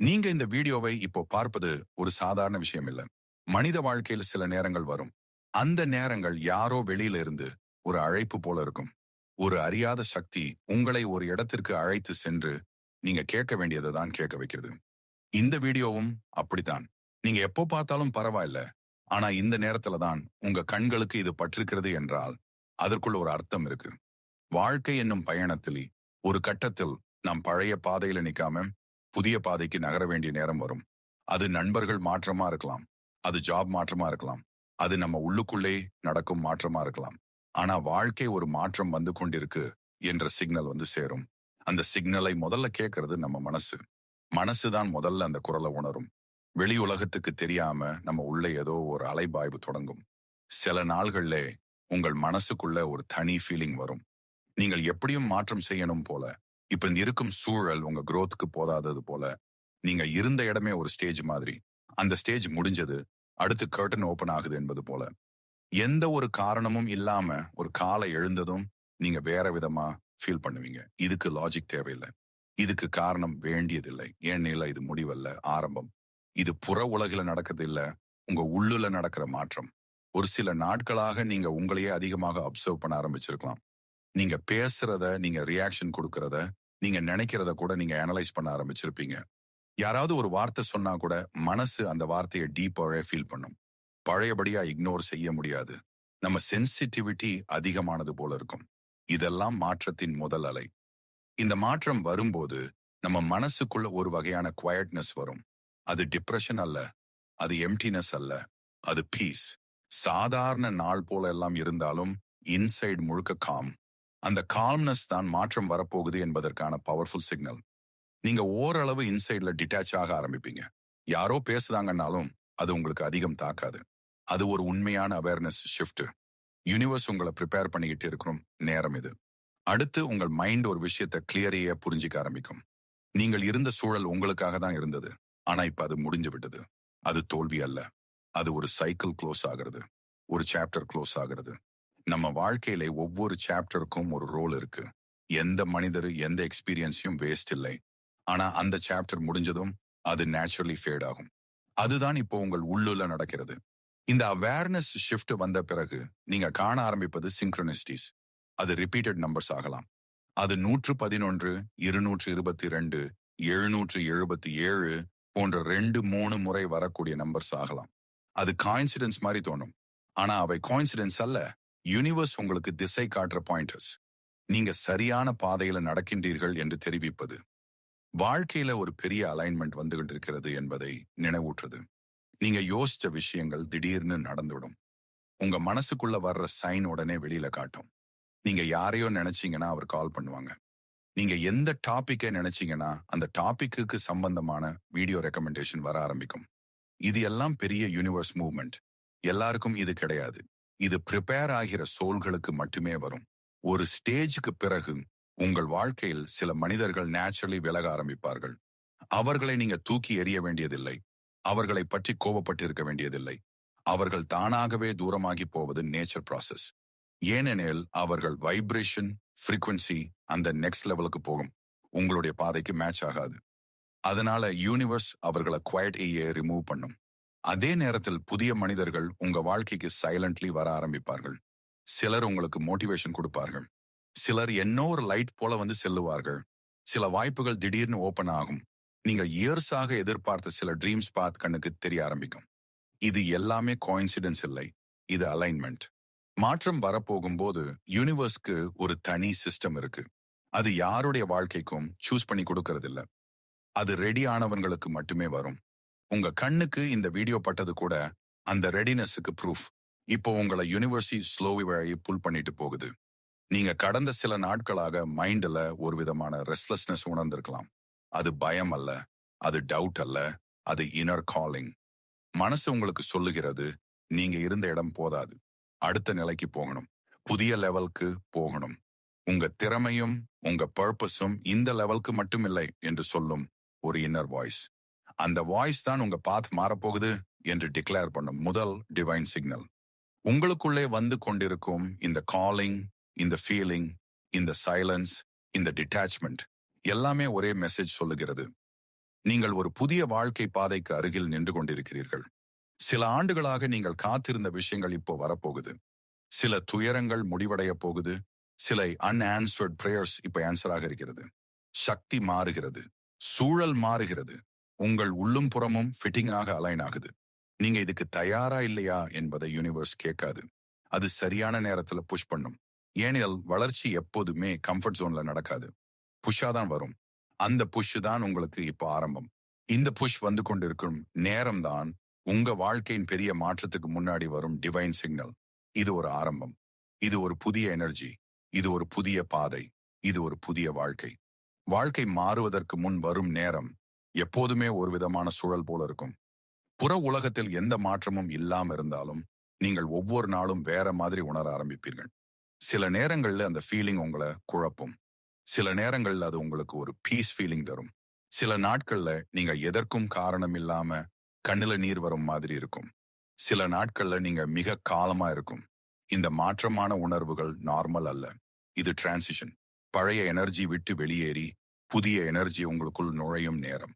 நீங்க இந்த வீடியோவை இப்போ பார்ப்பது ஒரு சாதாரண விஷயம் இல்ல. மனித வாழ்க்கையில் சில நேரங்கள் வரும். அந்த நேரங்கள் யாரோ வெளியில இருந்து ஒரு அழைப்பு போல இருக்கும். ஒரு அறியாத சக்தி உங்களை ஒரு இடத்திற்கு அழைத்து சென்று நீங்க கேட்க வேண்டியதை தான் கேட்க வைக்கிறது. இந்த வீடியோவும் அப்படித்தான். நீங்க எப்போ பார்த்தாலும் பரவாயில்ல. ஆனா இந்த நேரத்துல தான் உங்க கண்களுக்கு இது பற்றிருக்கிறது என்றால் அதற்குள்ள ஒரு அர்த்தம் இருக்கு. வாழ்க்கை என்னும் பயணத்தில் ஒரு கட்டத்தில் நாம் பழைய பாதையில நிக்காம புதிய பாதைக்கு நகர வேண்டிய நேரம் வரும். அது நண்பர்கள் மாற்றமா இருக்கலாம். அது ஜாப் மாற்றமா இருக்கலாம். அது நம்ம உள்ளுக்குள்ளே நடக்கும் மாற்றமா இருக்கலாம். ஆனா வாழ்க்கை ஒரு மாற்றம் வந்து கொண்டிருக்கு என்ற சிக்னல் வந்து சேரும். அந்த சிக்னலை முதல்ல கேட்கறது நம்ம மனசு. மனசுதான் முதல்ல அந்த குரலை உணரும். வெளி உலகத்துக்கு தெரியாம நம்ம உள்ள ஏதோ ஒரு அலைபாய்வு தொடங்கும். சில நாள்கள்ல உங்கள் மனசுக்குள்ள ஒரு தனி ஃபீலிங் வரும். நீங்கள் எப்படியும் மாற்றம் செய்யணும் போல இப்ப இருக்கும் சூழல் உங்க குரோத்துக்கு போதாதது போல நீங்க இருந்த இடமே ஒரு ஸ்டேஜ் மாதிரி. அந்த ஸ்டேஜ் முடிஞ்சது. அடுத்து கர்டன் ஓபன் ஆகுது என்பது போல. எந்த ஒரு காரணமும் இல்லாம ஒரு காலை எழுந்ததும் நீங்க வேற விதமா ஃபீல் பண்ணுவீங்க. இதுக்கு லாஜிக் தேவையில்லை. இதுக்கு காரணம் வேண்டியதில்லை. ஏனெனில் இது முடிவல்ல ஆரம்பம். இது புற உலகில நடக்கிறது இல்ல உங்க உள்ளுல நடக்கிற மாற்றம். ஒரு சில நாட்களாக நீங்க உங்களையே அதிகமாக அப்சர்வ் பண்ண ஆரம்பிச்சிருக்கலாம். நீங்க பேசுறத நீங்க ரியாக்ஷன் கொடுக்கறத நீங்க நினைக்கிறத கூட நீங்க அனலைஸ் பண்ண ஆரம்பிச்சிருப்பீங்க. யாராவது ஒரு வார்த்தை சொன்னா கூட மனசு அந்த வார்த்தையை டீப்பாகவே ஃபீல் பண்ணும். பழையபடியா இக்னோர் செய்ய முடியாது. நம்ம சென்சிட்டிவிட்டி அதிகமானது போல இருக்கும். இதெல்லாம் மாற்றத்தின் முதல் அலை. இந்த மாற்றம் வரும்போது நம்ம மனசுக்குள்ள ஒரு வகையான குவயட்னஸ் வரும். அது டிப்ரெஷன் அல்ல. அது எம்டினஸ் அல்ல. அது பீஸ் சாதாரண நாள் போல எல்லாம் இருந்தாலும் இன்சைட் முழுக்க காம் அந்த கால்னஸ் தான் மாற்றம் வரப்போகுது என்பதற்கான பவர்ஃபுல் சிக்னல் நீங்க ஓரளவு இன்சைட்ல டிட்டாச் ஆக ஆரம்பிப்பீங்க. யாரோ பேசுதாங்கன்னாலும் அது உங்களுக்கு அதிகம் தாக்காது. அது ஒரு உண்மையான அவேர்னஸ் ஷிஃப்ட் யூனிவர்ஸ் உங்களை ப்ரிப்பேர் பண்ணிக்கிட்டு இருக்கிறோம் நேரம் இது. அடுத்து உங்கள் மைண்ட் ஒரு விஷயத்தை கிளியரையே புரிஞ்சிக்க ஆரம்பிக்கும். நீங்கள் இருந்த சூழல் உங்களுக்காக தான் இருந்தது. ஆனா இப்ப அது முடிஞ்சு விட்டது. அது தோல்வி அல்ல. அது ஒரு சைக்கிள் க்ளோஸ் ஆகிறது. ஒரு சாப்டர் க்ளோஸ் ஆகிறது. நம்ம வாழ்க்கையில ஒவ்வொரு சாப்டருக்கும் ஒரு ரோல் இருக்கு. எந்த மனிதர் எந்த எக்ஸ்பீரியன்ஸையும் வேஸ்ட் இல்லை. ஆனா அந்த சாப்டர் முடிஞ்சதும் அது நேச்சுரலி ஃபேட் ஆகும். அதுதான் இப்போ உங்கள் உள்ளுல நடக்கிறது. இந்த அவேர்னஸ் ஷிஃப்ட் வந்த பிறகு நீங்க காண ஆரம்பிப்பது சிங்க்ரனிஸ்டிஸ் அது ரிப்பீட்டட் நம்பர்ஸ் ஆகலாம். அது நூற்று பதினொன்று இருநூற்று இருபத்தி ரெண்டு எழுநூற்று எழுபத்தி ஏழு போன்ற ரெண்டு மூணு முறை வரக்கூடிய நம்பர்ஸ் ஆகலாம். அது காயின்சிடென்ஸ் மாதிரி தோணும். ஆனா அவை காயின்சிடென்ஸ் அல்ல. யூனிவர்ஸ் உங்களுக்கு திசை காட்டுற பாயிண்டர்ஸ் நீங்க சரியான பாதையில நடக்கின்றீர்கள் என்று தெரிவிப்பது வாழ்க்கையில ஒரு பெரிய அலைன்மெண்ட் வந்து கொண்டிருக்கிறது என்பதை நினைவூற்றுது நீங்க யோசிச்ச விஷயங்கள் திடீர்னு நடந்துவிடும். உங்க மனசுக்குள்ள வர்ற சைன் உடனே வெளியில காட்டும். நீங்க யாரையோ நினைச்சீங்கன்னா அவர் கால் பண்ணுவாங்க. நீங்க எந்த டாபிக்கை நினைச்சீங்கன்னா அந்த டாபிக்கு சம்பந்தமான வீடியோ ரெக்கமெண்டேஷன் வர ஆரம்பிக்கும். இது எல்லாம் பெரிய யூனிவர்ஸ் மூவ்மெண்ட் எல்லாருக்கும் இது கிடையாது. இது ப்ரிப்பேர் ஆகிற சோல்களுக்கு மட்டுமே வரும். ஒரு ஸ்டேஜுக்கு பிறகு உங்கள் வாழ்க்கையில் சில மனிதர்கள் நேச்சுரலி விலக ஆரம்பிப்பார்கள். அவர்களை நீங்க தூக்கி எறிய வேண்டியதில்லை. அவர்களை பற்றி கோபப்பட்டிருக்க வேண்டியதில்லை. அவர்கள் தானாகவே தூரமாகி போவது நேச்சர் ப்ராசஸ் ஏனெனில் அவர்கள் வைப்ரேஷன் ஃப்ரீக்வன்சி அந்த நெக்ஸ்ட் லெவலுக்கு போகும். உங்களுடைய பாதைக்கு மேட்ச் ஆகாது. அதனால யூனிவர்ஸ் அவர்களை குவாய்ட் ஏ ரிமூவ் பண்ணும். அதே நேரத்தில் புதிய மனிதர்கள் உங்க வாழ்க்கைக்கு சைலண்ட்லி வர ஆரம்பிப்பார்கள். சிலர் உங்களுக்கு மோட்டிவேஷன் கொடுப்பார்கள். சிலர் என்னோ ஒரு லைட் போல வந்து செல்லுவார்கள். சில வாய்ப்புகள் திடீர்னு ஓபன் ஆகும். நீங்கள் இயர்ஸாக எதிர்பார்த்த சில ட்ரீம்ஸ் பாத் கண்ணுக்கு தெரிய ஆரம்பிக்கும். இது எல்லாமே கோயின்சிடன்ஸ் இல்லை. இது அலைன்மெண்ட் மாற்றம் வரப்போகும்போது யூனிவர்ஸ்க்கு ஒரு தனி சிஸ்டம் இருக்கு. அது யாருடைய வாழ்க்கைக்கும் சூஸ் பண்ணி கொடுக்கறதில்ல. அது ரெடி ஆனவங்களுக்கு மட்டுமே வரும். உங்க கண்ணுக்கு இந்த வீடியோ பட்டது கூட அந்த ரெடினஸுக்கு ப்ரூஃப் இப்போ உங்களை யூனிவர்சிட்டி ஸ்லோவி வழி புல் பண்ணிட்டு போகுது. நீங்க கடந்த சில நாட்களாக மைண்டில் ஒரு விதமான ரெஸ்ட்லெஸ்னஸ் உணர்ந்திருக்கலாம். அது பயம் அல்ல அது டவுட் அல்ல அது இன்னர் காலிங் மனசு உங்களுக்கு சொல்லுகிறது நீங்க இருந்த இடம் போதாது. அடுத்த நிலைக்கு போகணும். புதிய லெவலுக்கு போகணும். உங்க திறமையும் உங்க பர்பஸும் இந்த லெவலுக்கு மட்டும் இல்லை என்று சொல்லும் ஒரு இன்னர் வாய்ஸ் அந்த வாய்ஸ் தான் உங்க பாத் மாறப்போகுது என்று டிக்ளேர் பண்ணும் முதல் டிவைன் சிக்னல் உங்களுக்குள்ளே வந்து கொண்டிருக்கும் இந்த காலிங் இந்த ஃபீலிங் இந்த சைலன்ஸ் இந்த டிட்டாச்மெண்ட் எல்லாமே ஒரே மெசேஜ் சொல்லுகிறது. நீங்கள் ஒரு புதிய வாழ்க்கை பாதைக்கு அருகில் நின்று கொண்டிருக்கிறீர்கள். சில ஆண்டுகளாக நீங்கள் காத்திருந்த விஷயங்கள் இப்போ வரப்போகுது. சில துயரங்கள் முடிவடைய போகுது. சில அன்ஆன்சர்ட் பிரேயர்ஸ் இப்ப ஆன்சராக இருக்கிறது. சக்தி மாறுகிறது. சூழல் மாறுகிறது. உங்கள் உள்ளும் புறமும் ஃபிட்டிங்காக அலைன் ஆகுது. நீங்க இதுக்கு தயாரா இல்லையா என்பதை யூனிவர்ஸ் கேட்காது. அது சரியான நேரத்துல புஷ் பண்ணும். ஏனெனில் வளர்ச்சி எப்போதுமே கம்ஃபர்ட் ஜோன்ல நடக்காது. புஷ்ஷா தான் வரும். அந்த புஷ் தான் உங்களுக்கு இப்போ ஆரம்பம். இந்த புஷ் வந்து கொண்டிருக்கும் நேரம் தான் உங்க வாழ்க்கையின் பெரிய மாற்றத்துக்கு முன்னாடி வரும் டிவைன் சிக்னல் இது ஒரு ஆரம்பம். இது ஒரு புதிய எனர்ஜி இது ஒரு புதிய பாதை. இது ஒரு புதிய வாழ்க்கை. வாழ்க்கை மாறுவதற்கு முன் வரும் நேரம் எப்போதுமே ஒரு விதமான சூழல் போல இருக்கும். புற உலகத்தில் எந்த மாற்றமும் இல்லாம இருந்தாலும் நீங்கள் ஒவ்வொரு நாளும் வேற மாதிரி உணர ஆரம்பிப்பீர்கள். சில நேரங்கள்ல அந்த ஃபீலிங் உங்களை குழப்பும். சில நேரங்கள்ல அது உங்களுக்கு ஒரு பீஸ் ஃபீலிங் தரும். சில நாட்கள்ல நீங்க எதற்கும் காரணம் இல்லாம கண்ணுல நீர் வரும் மாதிரி இருக்கும். சில நாட்கள்ல நீங்க மிக காலமா இருக்கும். இந்த மாற்றமான உணர்வுகள் நார்மல் அல்ல. இது டிரான்சிஷன் பழைய எனர்ஜி விட்டு வெளியேறி புதிய எனர்ஜி உங்களுக்குள் நுழையும் நேரம்.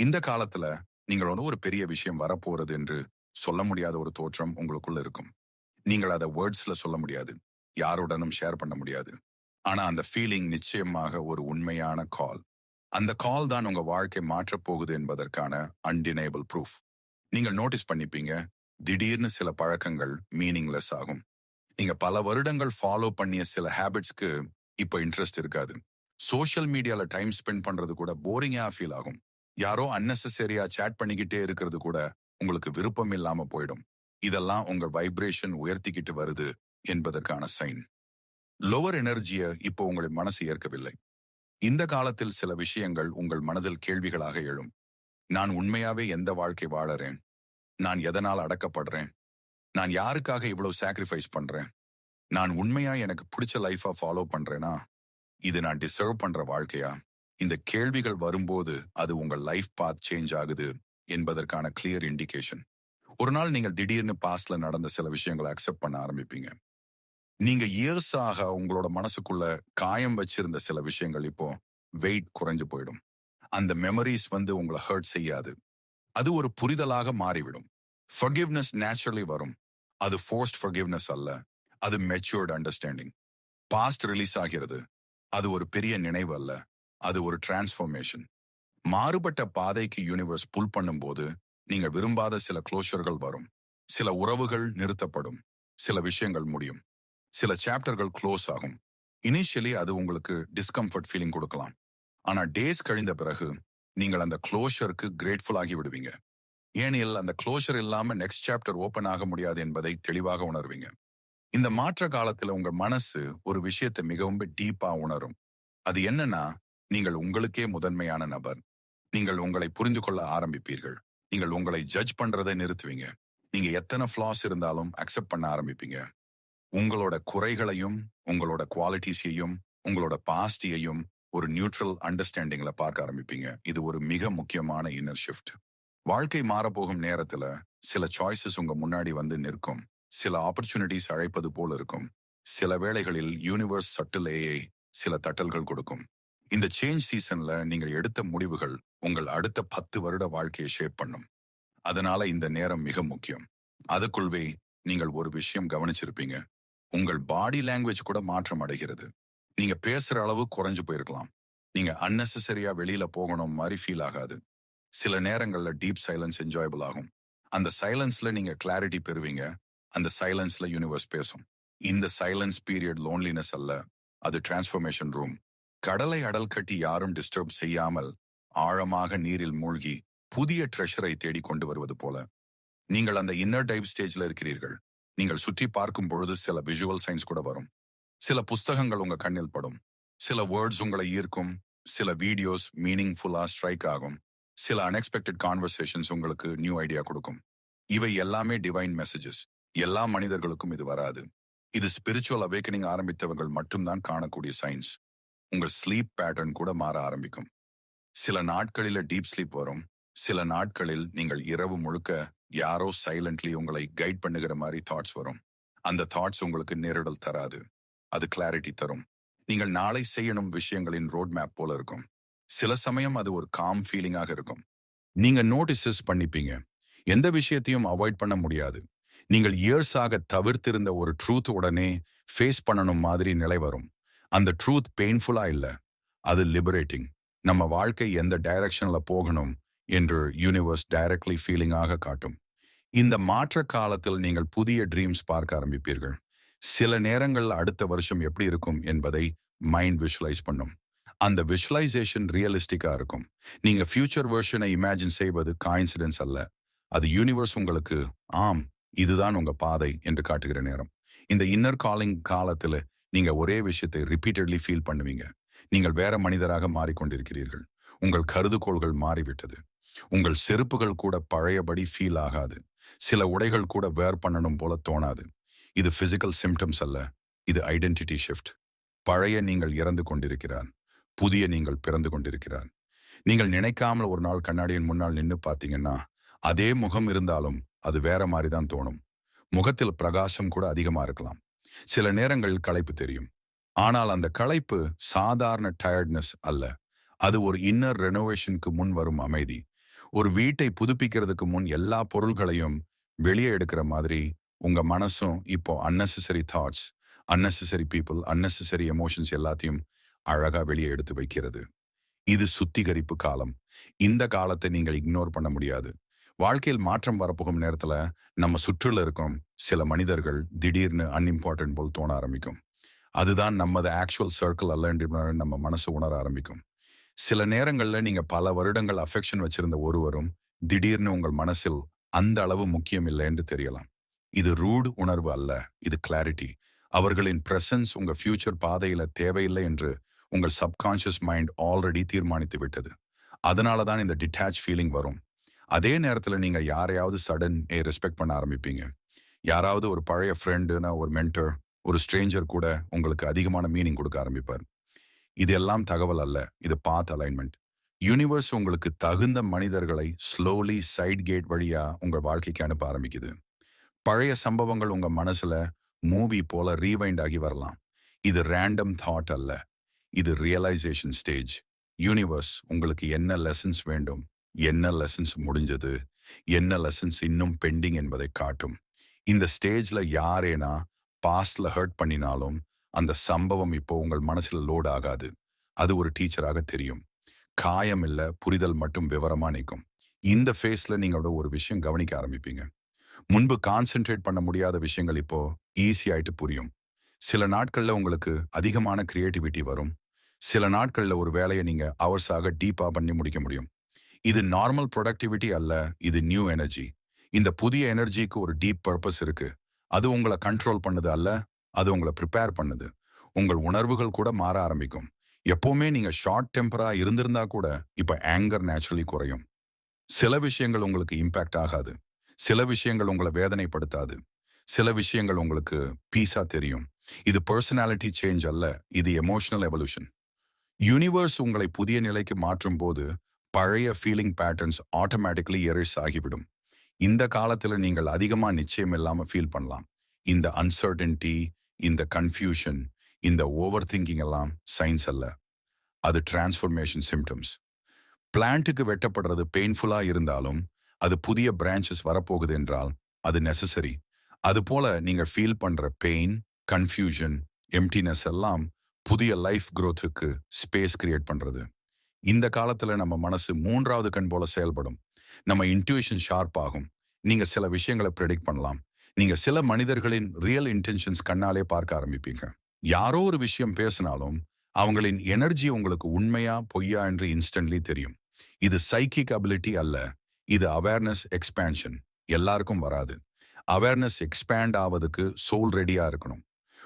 இந்த காலத்துல நீங்கள் ஒரு பெரிய விஷயம் வரப்போறது என்று சொல்ல முடியாத ஒரு தோற்றம் உங்களுக்குள்ள இருக்கும். நீங்கள் அதை வேர்ட்ஸ்ல சொல்ல முடியாது. யாருடனும் ஷேர் பண்ண முடியாது. ஆனா அந்த ஃபீலிங் நிச்சயமாக ஒரு உண்மையான கால் அந்த கால் தான் உங்க வாழ்க்கை மாற்றப் போகுது என்பதற்கான அன்டினேபிள் ப்ரூஃப் நீங்கள் நோட்டீஸ் பண்ணிப்பீங்க திடீர்னு சில பழக்கங்கள் மீனிங்லெஸ் ஆகும். நீங்க பல வருடங்கள் ஃபாலோ பண்ணிய சில ஹேபிட்ஸ்க்கு இப்போ இன்ட்ரெஸ்ட் இருக்காது. சோஷியல் மீடியால டைம் ஸ்பெண்ட் பண்றது கூட போரிங்கா ஃபீல் ஆகும். யாரோ அன்னெசரியா சேட் பண்ணிக்கிட்டே இருக்கிறது கூட உங்களுக்கு விருப்பம் இல்லாம போயிடும். இதெல்லாம் உங்க வைப்ரேஷன் உயர்த்திக்கிட்டு வருது என்பதற்கான சைன் லோவர் எனர்ஜியை இப்போ உங்கள் மனசு ஏற்கவில்லை. இந்த காலத்தில் சில விஷயங்கள் உங்கள் மனதில் கேள்விகளாக எழும். நான் உண்மையாவே எந்த வாழ்க்கை வாழறேன்? நான் எதனால் அடக்கப்படுறேன்? நான் யாருக்காக இவ்வளவு சாக்ரிஃபைஸ் பண்றேன்? நான் உண்மையா எனக்கு பிடிச்ச லைஃபா ஃபாலோ பண்றேனா? இது நான் டிசர்வ் பண்ற வாழ்க்கையா? இந்த கேள்விகள் வரும்போது அது உங்கள் லைஃப் பாத் சேஞ்ச் ஆகுது என்பதற்கான கிளியர் இண்டிகேஷன் ஒரு நாள் நீங்கள் திடீர்னு பாஸ்ட்ல நடந்த சில விஷயங்களை அக்செப்ட் பண்ண ஆரம்பிப்பீங்க. நீங்க இயர்ஸ் ஆக உங்களோட மனசுக்குள்ள காயம் வச்சிருந்த சில விஷயங்கள் இப்போ வெயிட் குறைஞ்சு போயிடும். அந்த மெமரிஸ் வந்து உங்களை ஹர்ட் செய்யாது. அது ஒரு புரிதலாக மாறிவிடும். ஃபர்கிவ்னஸ் நேச்சுரலி வரும். அது ஃபோர்ஸ்ட் ஃபர்கிவ்னஸ் அல்ல. அது மெச்சூர்டு அண்டர்ஸ்டாண்டிங் பாஸ்ட் ரிலீஸ் ஆகிறது. அது ஒரு பெரிய நினைவு அல்ல. அது ஒரு டிரான்ஸ்ஃபர்மேஷன் மாறுபட்ட பாதைக்கு யூனிவர்ஸ் புல் பண்ணும்போது நீங்க விரும்பாத சில க்ளோஷர்கள் வரும். சில உறவுகள் நிறுத்தப்படும். சில விஷயங்கள் முடியும். சில சாப்டர்கள் க்ளோஸ் ஆகும். இனிஷியலி அது உங்களுக்கு டிஸ்கம்ஃபர்ட் ஃபீலிங் கொடுக்கலாம். ஆனா டேஸ் கழிந்த பிறகு நீங்கள் அந்த க்ளோஷருக்கு கிரேட்ஃபுல் ஆகி விடுவீங்க. ஏனெனில் அந்த க்ளோஷர் இல்லாம நெக்ஸ்ட் சாப்டர் ஓபன் ஆக முடியாது என்பதை தெளிவாக உணர்வீங்க. இந்த மாற்ற காலத்துல உங்க மனசு ஒரு விஷயத்தை மிகவும் டீப்பா உணரும். அது என்னன்னா நீங்கள் உங்களுக்கே முதன்மையான நபர். நீங்கள் உங்களை புரிந்து கொள்ள ஆரம்பிப்பீர்கள். நீங்கள் உங்களை ஜட்ஜ் பண்றதை நிறுத்துவீங்க. நீங்க எத்தனை ஃபிளாஸ் இருந்தாலும் அக்செப்ட் பண்ண ஆரம்பிப்பீங்க. உங்களோட குறைகளையும் உங்களோட குவாலிட்டிஸையும் உங்களோட பாஸ்டியையும் ஒரு நியூட்ரல் அண்டர்ஸ்டாண்டிங்ல பார்க்க ஆரம்பிப்பீங்க. இது ஒரு மிக முக்கியமான இன்னர் ஷிஃப்ட் வாழ்க்கை மாறப்போகும் நேரத்துல சில சாய்ஸஸ் உங்க முன்னாடி வந்து நிற்கும். சில ஆப்பர்ச்சுனிட்டிஸ் அழைப்பது போல இருக்கும். சில வேளைகளில் யூனிவர்ஸ் சட்டிலேயே சில தட்டல்கள் கொடுக்கும். இந்த சேஞ்ச் சீசன்ல நீங்கள் எடுத்த முடிவுகள் உங்கள் அடுத்த பத்து வருட வாழ்க்கையை ஷேப் பண்ணும். அதனால இந்த நேரம் மிக முக்கியம். அதுக்குள்வே நீங்கள் ஒரு விஷயம் கவனிச்சிருப்பீங்க. உங்கள் பாடி லாங்குவேஜ் கூட மாற்றம் அடைகிறது. நீங்க பேசுற அளவு குறைஞ்சு போயிருக்கலாம். நீங்க அன்னெசரியா வெளியில போகணும் மாதிரி ஃபீல் ஆகாது. சில நேரங்கள்ல டீப் சைலன்ஸ் என்ஜாயபிள் ஆகும். அந்த சைலன்ஸ்ல நீங்க கிளாரிட்டி பெறுவீங்க. அந்த சைலன்ஸ்ல யூனிவர்ஸ் பேசும். இந்த சைலன்ஸ் பீரியட் லோன்லினஸ் அல்ல. அது டிரான்ஸ்ஃபர்மேஷன் ரூம் கடலை அடல் கட்டி யாரும் டிஸ்டர்ப் செய்யாமல் ஆழமாக நீரில் மூழ்கி புதிய ட்ரெஷரை தேடி கொண்டு வருவது போல. நீங்கள் அந்த இன்னர் டைவ் ஸ்டேஜ்ல இருக்கிறீர்கள். நீங்கள் சுற்றி பார்க்கும் பொழுது சில விஷுவல் சயின்ஸ் கூட வரும். சில புஸ்தகங்கள் உங்க கண்ணில் படும். சில வேர்ட்ஸ் உங்களை ஈர்க்கும். சில வீடியோஸ் மீனிங்ஃபுல்லா ஸ்ட்ரைக் ஆகும். சில அன்எக்ஸ்பெக்டட் கான்வர்சேஷன்ஸ் உங்களுக்கு நியூ ஐடியா கொடுக்கும். இவை எல்லாமே டிவைன் மெசேஜஸ் எல்லா மனிதர்களுக்கும் இது வராது. இது ஸ்பிரிச்சுவல் அவேக்கனிங் ஆரம்பித்தவர்கள் மட்டும்தான் காணக்கூடிய சயின்ஸ் உங்கள் ஸ்லீப் பேட்டர்ன் கூட மாற ஆரம்பிக்கும். சில நாட்களில டீப் ஸ்லீப் வரும். சில நாட்களில் நீங்கள் இரவு முழுக்க யாரோ சைலண்ட்லி உங்களை கைட் பண்ணுகிற மாதிரி தாட்ஸ் வரும். அந்த தாட்ஸ் உங்களுக்கு நேரிடல் தராது. அது கிளாரிட்டி தரும். நீங்கள் நாளை செய்யணும் விஷயங்களின் ரோட் மேப் போல இருக்கும். சில சமயம் அது ஒரு காம் ஃபீலிங்காக இருக்கும். நீங்க நோட்டிசஸ் பண்ணிப்பீங்க. எந்த விஷயத்தையும் அவாய்ட் பண்ண முடியாது. நீங்கள் இயர்ஸாக தவிர்த்திருந்த ஒரு ட்ரூத் உடனே ஃபேஸ் பண்ணணும் மாதிரி நிலை வரும். அந்த ட்ரூத் பெயின்ஃபுல்லா இல்ல. அது லிபரேட்டிங் நம்ம வாழ்க்கை எந்த டைரக்ஷன்ல போகணும் என்று யூனிவர்ஸ் டைரக்ட்லி ஃபீலிங்காக காட்டும். இந்த மாற்ற காலத்தில் நீங்கள் புதிய ட்ரீம்ஸ் பார்க்க ஆரம்பிப்பீர்கள். சில நேரங்கள் அடுத்த வருஷம் எப்படி இருக்கும் என்பதை மைண்ட் விஷுவலைஸ் பண்ணும். அந்த விஷுவலைசேஷன் ரியலிஸ்டிக்கா இருக்கும். நீங்க ஃபியூச்சர் வெர்ஷனை இமேஜின் செய்வது காயின்சிடென்ஸ் அல்ல. அது யூனிவர்ஸ் உங்களுக்கு ஆம் இதுதான் உங்க பாதை என்று காட்டுகிற நேரம். இந்த இன்னர் காலிங் காலத்துல நீங்க ஒரே விஷயத்தை ரிப்பீட்டட்லி ஃபீல் பண்ணுவீங்க. நீங்கள் வேற மனிதராக மாறிக்கொண்டிருக்கிறீர்கள். உங்கள் கருதுகோள்கள் மாறிவிட்டது. உங்கள் செருப்புகள் கூட பழையபடி ஃபீல் ஆகாது. சில உடைகள் கூட வேர் பண்ணணும் போல தோணாது. இது பிசிக்கல் சிம்டம்ஸ் அல்ல. இது ஐடென்டிட்டி ஷிஃப்ட் பழைய நீங்கள் இறந்து கொண்டிருக்கிறார். புதிய நீங்கள் பிறந்து கொண்டிருக்கிறார். நீங்கள் நினைக்காமல் ஒரு நாள் கண்ணாடியின் முன்னால் நின்னு பார்த்தீங்கன்னா அதே முகம் இருந்தாலும் அது வேற மாதிரி தான் தோணும். முகத்தில் பிரகாசம் கூட அதிகமா இருக்கலாம். சில நேரங்கள் களைப்பு தெரியும். ஆனால் அந்த களைப்பு சாதாரண டயர்ட்னஸ் அல்ல. அது ஒரு இன்னர் ரெனோவேஷனுக்கு முன் வரும் அமைதி. ஒரு வீட்டை புதுப்பிக்கிறதுக்கு முன் எல்லா பொருள்களையும் வெளியே எடுக்கிற மாதிரி உங்க மனசும் இப்போ unnecessary thoughts unnecessary people unnecessary emotions எல்லாத்தையும் அழகா வெளியே எடுத்து வைக்கிறது. இது சுத்திகரிப்பு காலம். இந்த காலத்தை நீங்கள் இக்னோர் பண்ண முடியாது. வாழ்க்கையில் மாற்றம் வரப்போகும் நேரத்துல நம்ம சுற்றுல இருக்கும் சில மனிதர்கள் திடீர்னு அன்இம்பார்ட்டன்ட் போல் தோண ஆரம்பிக்கும். அதுதான் நமது ஆக்சுவல் சர்க்கிள் அல்லன்று நம்ம மனசு உணர ஆரம்பிக்கும். சில நேரங்கள்ல நீங்க பல வருடங்கள் அஃபெக்ஷன் வச்சிருந்த ஒருவரும் திடீர்னு உங்கள் மனசில் அந்த அளவு முக்கியம் இல்லை என்று தெரியலாம். இது ரூடு உணர்வு அல்ல இது கிளாரிட்டி அவர்களின் பிரசன்ஸ் உங்க ஃபியூச்சர் பாதையில தேவையில்லை என்று உங்கள் சப்கான்ஷியஸ் மைண்ட் ஆல்ரெடி தீர்மானித்து விட்டது. அதனால தான் இந்த டிட்டாச் ஃபீலிங் வரும். அதே நேரத்துல நீங்க யாரையாவது சடன் ஏ ரெஸ்பெக்ட் பண்ண ஆரம்பிப்பீங்க. யாராவது ஒரு பழைய ஃப்ரெண்டுனா ஒரு மென்டர் ஒரு ஸ்ட்ரேஞ்சர் கூட உங்களுக்கு அதிகமான மீனிங் கொடுக்க ஆரம்பிப்பார். இதெல்லாம் தகவல் அல்ல இது பாத் அலைன்மெண்ட் யூனிவர்ஸ் உங்களுக்கு தகுந்த மனிதர்களை ஸ்லோலி சைட் கேட் வழியா உங்க வாழ்க்கைக்கு அனுப்ப ஆரம்பிக்குது. பழைய சம்பவங்கள் உங்க மனசுல மூவி போல ரீவைண்ட் ஆகி வரலாம். இது ரேண்டம் தாட் அல்ல. இது ரியலைசேஷன் ஸ்டேஜ் யூனிவர்ஸ் உங்களுக்கு என்ன லெசன்ஸ் வேண்டும்? என்ன லெசன்ஸ் முடிஞ்சது? என்ன லெசன்ஸ் இன்னும் பெண்டிங் என்பதை காட்டும். இந்த ஸ்டேஜ்ல யாரேனா பாஸ்ட்ல ஹர்ட் பண்ணினாலும் அந்த சம்பவம் இப்போ உங்கள் மனசுல லோட் ஆகாது. அது ஒரு டீச்சராக தெரியும். காயம் இல்ல புரிதல் மட்டும் விவரமா நிற்கும் இந்த ஃபேஸில் நீங்களோட ஒரு விஷயம் கவனிக்க ஆரம்பிப்பீங்க. முன்பு கான்சென்ட்ரேட் பண்ண முடியாத விஷயங்கள் இப்போ ஈஸியாயிட்டு புரியும். சில நாட்கள்ல உங்களுக்கு அதிகமான கிரியேட்டிவிட்டி வரும். சில நாட்கள்ல ஒரு வேலையை நீங்க அவர்ஸாக டீப்பா பண்ணி முடிக்க முடியும். இது நார்மல் ப்ரொடக்டிவிட்டி அல்ல இது நியூ எனர்ஜி இந்த புதிய எனர்ஜிக்கு ஒரு டீப் பர்பஸ் இருக்கு. அது உங்களை கண்ட்ரோல் பண்ணுது அல்ல அது உங்களை ப்ரிப்பேர் பண்ணுது. உங்கள் உணர்வுகள் கூட மாற ஆரம்பிக்கும். எப்பவுமே நீங்க ஷார்ட் டெம்பரா இருந்திருந்தா கூட இப்போ ஆங்கர் நேச்சுரலி குறையும். சில விஷயங்கள் உங்களுக்கு இம்பேக்ட் ஆகாது. சில விஷயங்கள் உங்களை வேதனைப்படுத்தாது. சில விஷயங்கள் உங்களுக்கு பீஸா தெரியும். இது பர்சனாலிட்டி சேஞ்ச் அல்ல இது எமோஷனல் எவல்யூஷன் யூனிவர்ஸ் உங்களை புதிய நிலைக்கு மாற்றும் போது பழைய ஃபீலிங் பேட்டர்ன்ஸ் ஆட்டோமேட்டிக்லி எரேஸ் ஆகிவிடும். இந்த காலத்தில் நீங்கள் அதிகமாக நிச்சயம் இல்லாமல் ஃபீல் பண்ணலாம். இந்த அன்சர்டன்டி இந்த கன்ஃபியூஷன் இந்த ஓவர் திங்கிங் எல்லாம் சயின்ஸ் அல்ல. அது டிரான்ஸ்ஃபர்மேஷன் சிம்டம்ஸ் பிளான்ட்டுக்கு வெட்டப்படுறது பெயின்ஃபுல்லாக இருந்தாலும் அது புதிய பிரான்ச்சஸ் வரப்போகுது என்றால் அது நெசசரி அது போல ஃபீல் பண்ற பெயின் கன்ஃபியூஷன் எம்டினஸ் எல்லாம் புதிய லைஃப் க்ரோத்துக்கு ஸ்பேஸ் கிரியேட் பண்ணுறது இந்த காலத்துல நம்ம மனசு மூன்றாவது கண் போல செயல்படும். நம்ம இன்ட்யூஷன் ஷார்ப் ஆகும். நீங்க சில விஷயங்களை ப்ரெடிக்ட் பண்ணலாம். நீங்க சில மனிதர்களின் ரியல் இன்டென்ஷன்ஸ் கண்ணாலே பார்க்க ஆரம்பிப்பீங்க. யாரோ ஒரு விஷயம் பேசினாலும் அவங்களின் எனர்ஜி உங்களுக்கு உண்மையா பொய்யா என்று இன்ஸ்டன்ட்லி தெரியும். இது சைக்கிக் அபிலிட்டி அல்ல. இது அவேர்னஸ் எக்ஸ்பேன்ஷன் எல்லாருக்கும் வராது. அவேர்னஸ் எக்ஸ்பேண்ட் ஆவதுக்கு சோல் ரெடியா இருக்கணும்.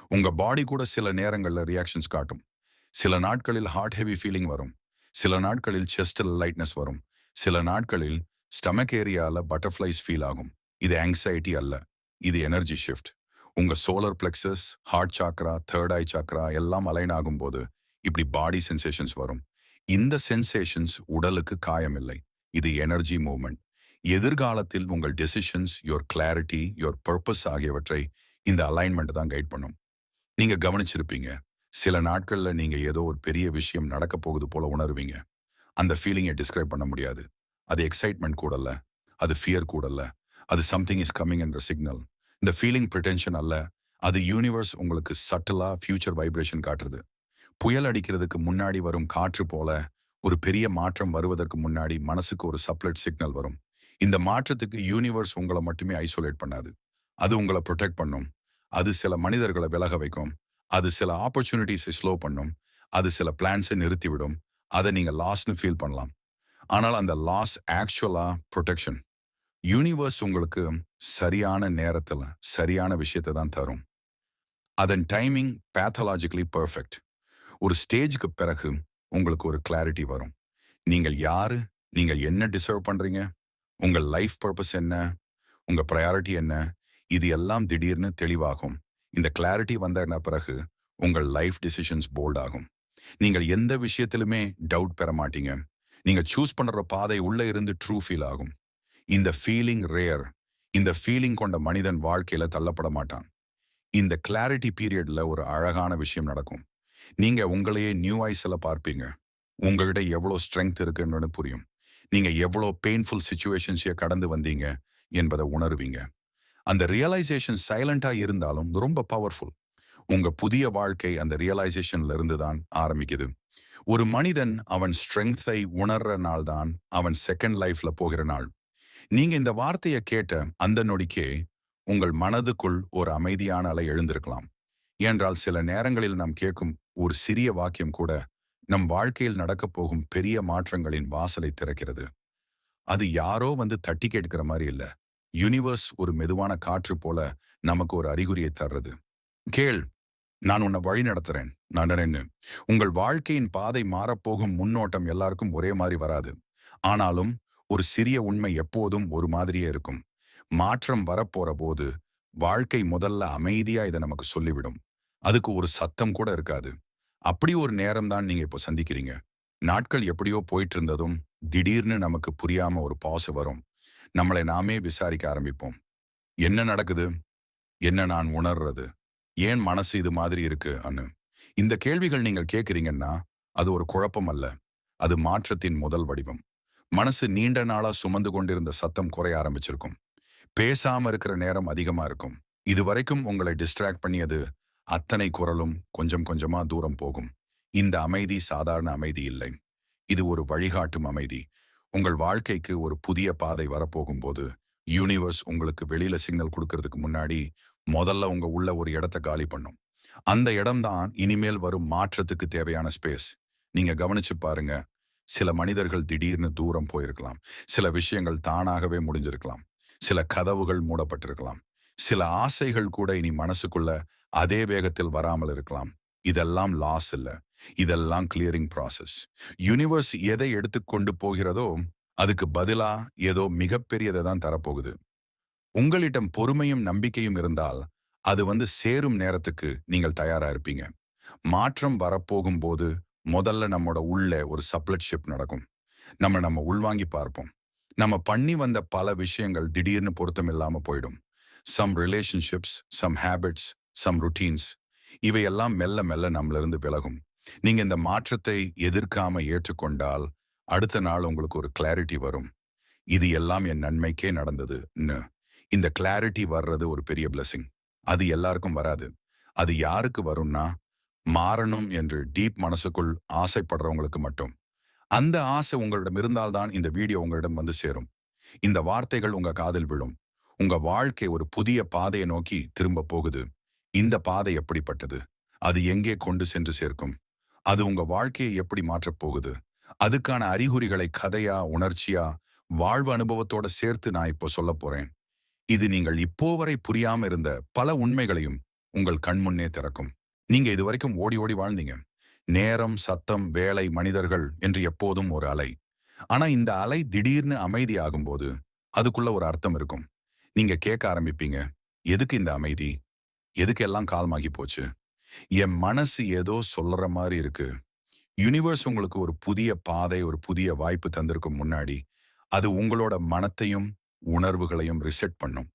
உங்க பாடி கூட சில நேரங்கள்ல ரியாக்ஷன்ஸ் காட்டும். சில நாட்களில் ஹார்ட் ஹெவி ஃபீலிங் வரும். சில நாட்களில் செஸ்டில் லைட்னஸ் வரும். சில நாட்களில் ஸ்டமக் ஏரியால பட்டர்ஃப்ளைஸ் ஃபீல் ஆகும். இது ஆங்ஸைட்டி அல்ல. இது எனர்ஜி ஷிஃப்ட் உங்க solar plexus heart chakra third eye chakra எல்லாம் அலைன் ஆகும்போது இப்படி பாடி சென்சேஷன்ஸ் வரும். இந்த சென்சேஷன்ஸ் உடலுக்கு காயம் இல்லை இது எனர்ஜி மூவ்மெண்ட் எதிர்காலத்தில் உங்கள் decisions your clarity your purpose ஆகியவற்றை இந்த அலைன்மெண்ட் தான் கைட் பண்ணும். நீங்க கவனிச்சிருப்பீங்க. சில நாட்கள்ல நீங்க ஏதோ ஒரு பெரிய விஷயம் நடக்க போகுது போல உணர்வீங்க. அந்த ஃபீலிங்கை டிஸ்கிரைப் பண்ண முடியாது. அது எக்ஸைட்மெண்ட் கூடல்ல அது ஃபியர் கூடல்ல அது சம்திங் இஸ் கம்மிங் என்ற சிக்னல் இந்த ஃபீலிங் ப்ரிட்டென்ஷன் அல்ல. அது யூனிவர்ஸ் உங்களுக்கு சட்டலா ஃபியூச்சர் வைப்ரேஷன் காட்டுறது. புயல் அடிக்கிறதுக்கு முன்னாடி வரும் காற்று போல ஒரு பெரிய மாற்றம் வருவதற்கு முன்னாடி மனசுக்கு ஒரு சப்ளட் சிக்னல் வரும். இந்த மாற்றத்துக்கு யூனிவர்ஸ் உங்களை மட்டுமே ஐசோலேட் பண்ணாது. அது உங்களை ப்ரொடெக்ட் பண்ணும். அது சில மனிதர்களை விலக வைக்கும். அது சில ஆப்பர்ச்சுனிட்டிஸை ஸ்லோ பண்ணும். அது சில பிளான்ஸை நிறுத்திவிடும். அதை நீங்க லாஸ்னு ஃபீல் பண்ணலாம். ஆனால் அந்த லாஸ் ஆக்சுவலா ப்ரொடெக்ஷன் யூனிவர்ஸ் உங்களுக்கு சரியான நேரத்துல சரியான விஷயத்தை தான் தரும். அதன் டைமிங் பேத்தலாஜிக்கலி பர்ஃபெக்ட் ஒரு ஸ்டேஜுக்கு பிறகு உங்களுக்கு ஒரு கிளாரிட்டி வரும். நீங்கள் யாரு? நீங்கள் என்ன டிசர்வ் பண்றீங்க? உங்கள் லைஃப் பர்பஸ் என்ன? உங்க ப்ரையாரிட்டி என்ன? இது எல்லாம் திடீர்னு தெளிவாகும். இந்த கிளாரிட்டி வந்த பிறகு உங்கள் லைஃப் டிசிஷன்ஸ் போல்ட் ஆகும். நீங்கள் எந்த விஷயத்திலுமே டவுட் பெற மாட்டீங்க. நீங்க சூஸ் பண்ற பாதை உள்ள இருந்து ட்ரூ ஃபீல் ஆகும். இந்த ஃபீலிங் ரேர் இந்த ஃபீலிங் கொண்ட மனிதன் வாழ்க்கையில தள்ளப்பட மாட்டான். இந்த கிளாரிட்டி பீரியட்ல ஒரு அழகான விஷயம் நடக்கும். நீங்க உங்களையே நியூ ஐஸ்ல பார்ப்பீங்க. உங்ககிட்ட எவ்வளோ ஸ்ட்ரென்த் இருக்குன்னு புரியும். நீங்க எவ்வளோ பெயின்ஃபுல் சுச்சுவேஷன்ஸையே கடந்து வந்தீங்க என்பதை உணருவீங்க. அந்த ரியலைசேஷன் சைலண்டா இருந்தாலும் ரொம்ப பவர்ஃபுல் உங்க புதிய வாழ்க்கை அந்த ரியலைசேஷன்ல இருந்து தான் ஆரம்பிக்குது. ஒரு மனிதன் அவன் ஸ்ட்ரென்த்தை உணர்ற நாள் தான் அவன் செகண்ட் லைஃப்ல போகிற நாள். நீங்க இந்த வார்த்தையை கேட்ட அந்த நொடிக்கே உங்கள் மனதுக்குள் ஒரு அமைதியான அலை எழுந்திருக்கலாம். என்றால் சில நேரங்களில் நாம் கேட்கும் ஒரு சிறிய வாக்கியம் கூட நம் வாழ்க்கையில் நடக்கப் போகும் பெரிய மாற்றங்களின் வாசலை திறக்கிறது. அது யாரோ வந்து தட்டி கேட்கிற மாதிரி இல்ல. யூனிவர்ஸ் ஒரு மெதுவான காற்று போல நமக்கு ஒரு அறிகுறியை தர்றது. கேள் நான் உன்னை வழி நடத்துறேன். நடனேன்னு உங்கள் வாழ்க்கையின் பாதை மாறப்போகும் முன்னோட்டம் எல்லாருக்கும் ஒரே மாதிரி வராது. ஆனாலும் ஒரு சிறிய உண்மை எப்போதும் ஒரு மாதிரியே இருக்கும். மாற்றம் வரப்போற போது வாழ்க்கை முதல்ல அமைதியா இதை நமக்கு சொல்லிவிடும். அதுக்கு ஒரு சத்தம் கூட இருக்காது. அப்படி ஒரு நேரம் தான் நீங்க இப்போ சந்திக்கிறீங்க. நாட்கள் எப்படியோ போயிட்டு இருந்ததும் திடீர்னு நமக்கு புரியாம ஒரு பாசு வரும். நம்மளை நாமே விசாரிக்க ஆரம்பிப்போம். என்ன நடக்குது? என்ன நான் உணர்றது? ஏன் மனசு இது மாதிரி இருக்கு? அனு இந்த கேள்விகள் நீங்கள் கேட்குறீங்கன்னா அது ஒரு குழப்பம் அல்ல. அது மாற்றத்தின் முதல் வடிவம். மனசு நீண்ட நாளா சுமந்து கொண்டிருந்த சத்தம் குறைய ஆரம்பிச்சிருக்கும். பேசாம இருக்கிற நேரம் அதிகமா இருக்கும். இதுவரைக்கும் உங்களை டிஸ்ட்ராக்ட் பண்ணியது அத்தனை குரலும் கொஞ்சம் கொஞ்சமா தூரம் போகும். இந்த அமைதி சாதாரண அமைதி இல்லை. இது ஒரு வழிகாட்டும் அமைதி. உங்கள் வாழ்க்கைக்கு ஒரு புதிய பாதை வரப்போகும்போது யூனிவர்ஸ் உங்களுக்கு வெளியில சிக்னல் கொடுக்கறதுக்கு முன்னாடி முதல்ல உங்க உள்ள ஒரு இடத்த காலி பண்ணும். அந்த இடம்தான் இனிமேல் வரும் மாற்றத்துக்கு தேவையான ஸ்பேஸ் நீங்க கவனிச்சு பாருங்க சில மனிதர்கள் திடீர்னு தூரம் போயிருக்கலாம். சில விஷயங்கள் தானாகவே முடிஞ்சிருக்கலாம். சில கதவுகள் மூடப்பட்டிருக்கலாம். சில ஆசைகள் கூட இனி மனசுக்குள்ள அதே வேகத்தில் வராமல் இருக்கலாம். இதெல்லாம் லாஸ் இல்ல. இதெல்லாம் கிளியரிங் ப்ராசஸ் யூனிவர்ஸ் எதை எடுத்துக்கொண்டு போகிறதோ அதுக்கு பதிலா ஏதோ மிகப்பெரியதை தான் தரப்போகுது. உங்களிடம் பொறுமையும் நம்பிக்கையும் இருந்தால் அது வந்து சேரும் நேரத்துக்கு நீங்கள் தயாரா இருப்பீங்க. மாற்றம் வரப்போகும் போது முதல்ல நம்மோட உள்ள ஒரு சப்ளட்ஷிப் நடக்கும். நம்ம நம்ம உள்வாங்கி பார்ப்போம். நம்ம பண்ணி வந்த பல விஷயங்கள் திடீர்னு பொருத்தம் இல்லாம போயிடும். Some relationships some habits some routines இவையெல்லாம் மெல்ல மெல்ல நம்மளிருந்து விலகும். நீங்க இந்த மாற்றத்தை எதிர்க்காம ஏற்றுக்கொண்டால் அடுத்த நாள் உங்களுக்கு ஒரு கிளாரிட்டி வரும். இது எல்லாம் என் நன்மைக்கே நடந்ததுன்னு. இந்த கிளாரிட்டி வர்றது ஒரு பெரிய பிளஸிங் அது எல்லாருக்கும் வராது. அது யாருக்கு வரும்னா மாறணும் என்று டீப் மனசுக்குள் ஆசைப்படுறவங்களுக்கு மட்டும். அந்த ஆசை உங்களிடம் இருந்தால்தான் இந்த வீடியோ உங்களிடம் வந்து சேரும். இந்த வார்த்தைகள் உங்க காதில் விழும். உங்க வாழ்க்கை ஒரு புதிய பாதையை நோக்கி திரும்ப போகுது. இந்த பாதை எப்படிப்பட்டது? அது எங்கே கொண்டு சென்று சேர்க்கும்? அது உங்க வாழ்க்கையை எப்படி மாற்றப் போகுது? அதுக்கான அறிகுறிகளை கதையா உணர்ச்சியா வாழ்வு அனுபவத்தோட சேர்த்து நான் இப்போ சொல்ல போறேன். இது நீங்கள் இப்போ வரை புரியாம இருந்த பல உண்மைகளையும் உங்கள் கண்முன்னே திறக்கும். நீங்க இது வரைக்கும் ஓடி ஓடி வாழ்ந்தீங்க. நேரம் சத்தம் வேலை மனிதர்கள் என்று எப்போதும் ஒரு அலை. ஆனா இந்த அலை திடீர்னு அமைதியாகும் போது அதுக்குள்ள ஒரு அர்த்தம் இருக்கும். நீங்க கேட்க ஆரம்பிப்பீங்க. எதுக்கு இந்த அமைதி? எதுக்கு எல்லாம் போச்சு? என் மனசு ஏதோ சொல்ற மாதிரி இருக்கு. யூனிவர்ஸ் உங்களுக்கு ஒரு புதிய பாதை ஒரு புதிய வாய்ப்பு தந்திருக்கும் முன்னாடி அது உங்களோட மனத்தையும் உணர்வுகளையும் ரிசெட் பண்ணும்.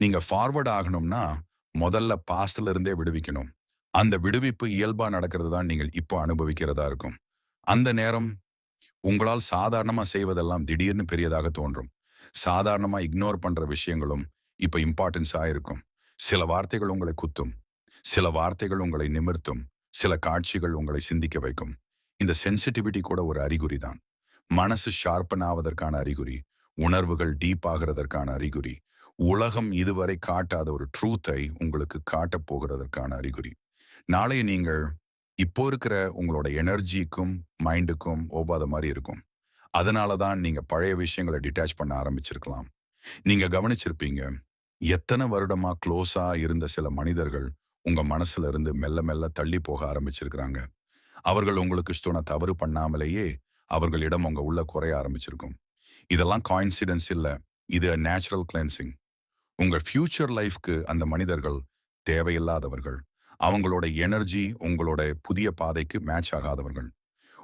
நீங்க ஃபார்வர்ட் ஆகணும்னா முதல்ல பாஸ்ட்ல இருந்தே விடுவிக்கணும். அந்த விடுவிப்பு இயல்பா நடக்கிறது தான் நீங்கள் இப்போ அனுபவிக்கிறதா இருக்கும். அந்த நேரம் உங்களால் சாதாரணமா செய்வதெல்லாம் திடீர்னு பெரியதாக தோன்றும். சாதாரணமா இக்னோர் பண்ற விஷயங்களும் இப்ப இம்பார்ட்டன்ஸா இருக்கும் சில வார்த்தைகள் உங்களை குத்தும். சில வார்த்தைகள் உங்களை நிமிர்த்தும் சில காட்சிகள் உங்களை சிந்திக்க வைக்கும். இந்த சென்சிட்டிவிட்டி கூட ஒரு அறிகுறி தான். மனசு ஷார்ப்பன் ஆவதற்கான அறிகுறி உணர்வுகள் டீப் ஆகிறதற்கான அறிகுறி உலகம் இதுவரை காட்டாத ஒரு ட்ரூத்தை உங்களுக்கு காட்டப் போகிறதற்கான அறிகுறி. நாளைய நீங்கள் இப்போ இருக்கிற உங்களோட எனர்ஜிக்கும் மைண்டுக்கும் ஒவ்வாத மாதிரி இருக்கும். அதனால தான் நீங்க பழைய விஷயங்களை டிட்டாச் பண்ண ஆரம்பிச்சிருக்கலாம். நீங்க கவனிச்சிருப்பீங்க எத்தனை வருடமா க்ளோஸாக இருந்த சில மனிதர்கள் உங்க மனசுல இருந்து மெல்ல மெல்ல தள்ளி போக ஆரம்பிச்சிருக்கிறாங்க. அவர்கள் உங்களுக்கு இஷ்டம்னா தவறு பண்ணாமலேயே அவர்களிடம் உங்க உள்ள குறைய ஆரம்பிச்சிருக்கும். இதெல்லாம் காயின்சிடன்ஸ் இல்ல. இது நேச்சுரல் கிளென்சிங் உங்க ஃபியூச்சர் லைஃப்க்கு அந்த மனிதர்கள் தேவையில்லாதவர்கள். அவங்களோட எனர்ஜி உங்களோட புதிய பாதைக்கு மேட்ச் ஆகாதவர்கள்.